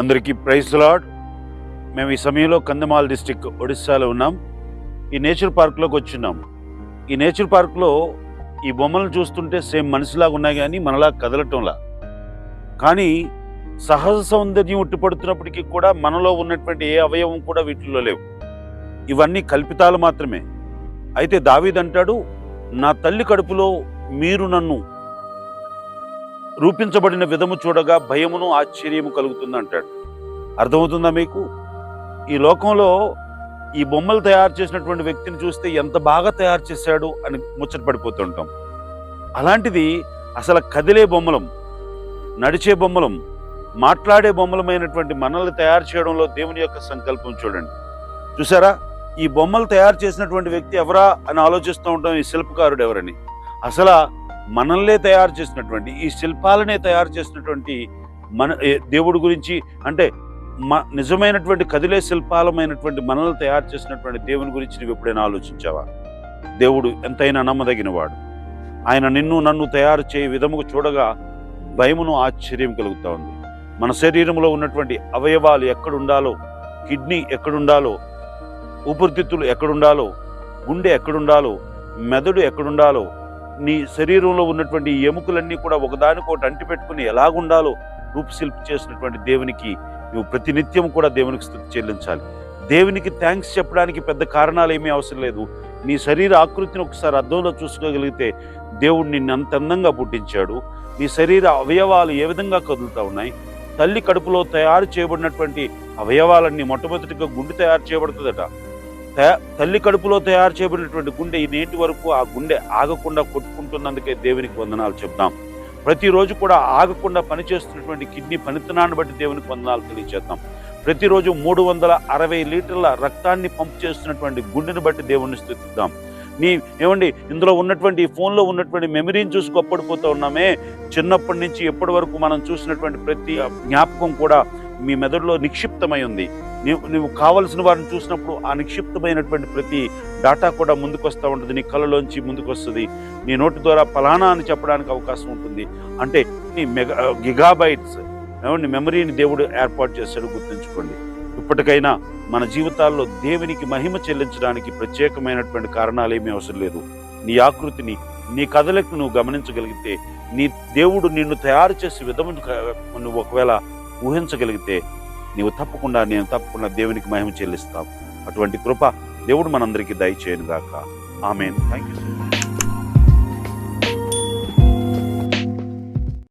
అందరికీ praise lord మేము ఈ సమయంలో కందమాల్ డిస్టిక్ ఒడిస్సాలో ఉన్నాం. ఈ నేచర్ పార్క్లోకి వచ్చిన్నాం ఈ నేచర్ పార్క్లో ఈ బొమ్మలను చూస్తుంటే సేమ్ మనిషిలాగా ఉన్నాయి కానీ మనలా కదలటంలా. కానీ సహజ సౌందర్యం ఉట్టిపడుతున్నప్పటికీ కూడా మనలో ఉన్నటువంటి ఏ అవయవం కూడా వీటిల్లో లేవు. ఇవన్నీ కల్పితాలు మాత్రమే. అయితే దావీదంటాడు నా తల్లి కడుపులో మీరు నన్ను రూపించబడిన విధము చూడగా భయమును ఆశ్చర్యము కలుగుతుంది అంటాడు అర్థమవుతుందా మీకు? ఈ లోకంలో ఈ బొమ్మలు తయారు చేసినటువంటి వ్యక్తిని చూస్తే ఎంత బాగా తయారు చేశాడు అని ముచ్చట పడిపోతుంటాం. అలాంటిది అసలు కదిలే బొమ్మలం నడిచే బొమ్మలం మాట్లాడే బొమ్మలమైనటువంటి మనల్ని తయారు చేయడంలో దేవుని యొక్క సంకల్పం చూడండి. చూసారా? ఈ బొమ్మలు తయారు చేసినటువంటి వ్యక్తి ఎవరా అని ఆలోచిస్తూ ఉంటాం ఈ శిల్పకారుడు ఎవరని. అసలు మనల్నే తయారు చేసినటువంటి ఈ శిల్పాలనే తయారు చేసినటువంటి మన దేవుడి గురించి అంటే మ నిజమైనటువంటి కదిలే శిల్పాలమైనటువంటి మనల్ని తయారు చేసినటువంటి దేవుని గురించి నువ్వు ఎప్పుడైనా ఆలోచించావా? దేవుడు ఎంతైనా నమ్మదగినవాడు. ఆయన నిన్ను నన్ను తయారు చేయ విధముగా చూడగా భయమును ఆశ్చర్యం కలుగుతూ ఉంది. మన శరీరంలో ఉన్నటువంటి అవయవాలు ఎక్కడుండాలో కిడ్నీ ఎక్కడుండాలో ఊపిరితిత్తులు ఎక్కడుండాలో గుండె ఎక్కడుండాలో మెదడు ఎక్కడుండాలో నీ శరీరంలో ఉన్నటువంటి ఎముకలన్నీ కూడా ఒకదానికొకటి అంటిపెట్టుకుని ఎలాగుండాలో రూపుశిల్పి చేసినటువంటి దేవునికి నువ్వు ప్రతినిత్యం కూడా దేవునికి స్థుతి చెల్లించాలి. దేవునికి థ్యాంక్స్ చెప్పడానికి పెద్ద కారణాలు ఏమీ అవసరం లేదు. నీ శరీర ఆకృతిని ఒకసారి అద్దంలో చూసుకోగలిగితే దేవుడు నిన్ను అంత అందంగా పుట్టించాడు. నీ శరీర అవయవాలు ఏ విధంగా కదులుతూ ఉన్నాయి? తల్లి కడుపులో తయారు చేయబడినటువంటి అవయవాలన్నీ మొట్టమొదటిగా గుండు తయారు చేయబడుతుందట. తల్లి కడుపులో తయారు చేయబడినటువంటి గుండె ఈ నేటి వరకు ఆ గుండె ఆగకుండా కొట్టుకుంటున్నందుకే దేవునికి వందనాలు చెప్దాం. ప్రతిరోజు కూడా ఆగకుండా పనిచేస్తున్నటువంటి కిడ్నీ పనితనాన్ని బట్టి దేవునికి వందనాలు తెలియజేద్దాం ప్రతిరోజు మూడు వందల అరవై లీటర్ల రక్తాన్ని పంప్ చేస్తున్నటువంటి గుండెని బట్టి దేవుణ్ణి స్థుతిద్దాం. నీ ఏమండి ఇందులో ఉన్నటువంటి ఈ ఫోన్లో ఉన్నటువంటి మెమరీని చూసి గొప్పడిపోతూ ఉన్నామే. చిన్నప్పటి నుంచి ఎప్పటి వరకు మనం చూసినటువంటి ప్రతి జ్ఞాపకం కూడా మీ మెదడులో నిక్షిప్తమై ఉంది. నీవు నువ్వు కావలసిన వారిని చూసినప్పుడు ఆ నిక్షిప్తమైనటువంటి ప్రతి డాటా కూడా ముందుకు వస్తూ ఉంటుంది. నీ కళ్ళలోంచి ముందుకు వస్తుంది నీ నోటి ద్వారా ఫలానా అని చెప్పడానికి అవకాశం ఉంటుంది. అంటే నీ మెగా గిగాబైట్స్ ఏమండి మెమరీని దేవుడు ఏర్పాటు చేశాడు గుర్తుంచుకోండి. ఇప్పటికైనా మన జీవితాల్లో దేవునికి మహిమ చెల్లించడానికి ప్రత్యేకమైనటువంటి కారణాలు ఏమీ అవసరం లేదు. నీ ఆకృతిని నీ కథలకు నువ్వు గమనించగలిగితే నీ దేవుడు నిన్ను తయారు చేసే విధము నువ్వు ఒకవేళ ఊహించగలిగితే నీవు తప్పకుండా నేను తప్పకుండా దేవునికి మహిమ చెల్లిస్తావు అటువంటి కృప దేవుడు మనందరికీ దయచేయను గాక ఆమెన్ థ్యాంక్ యూ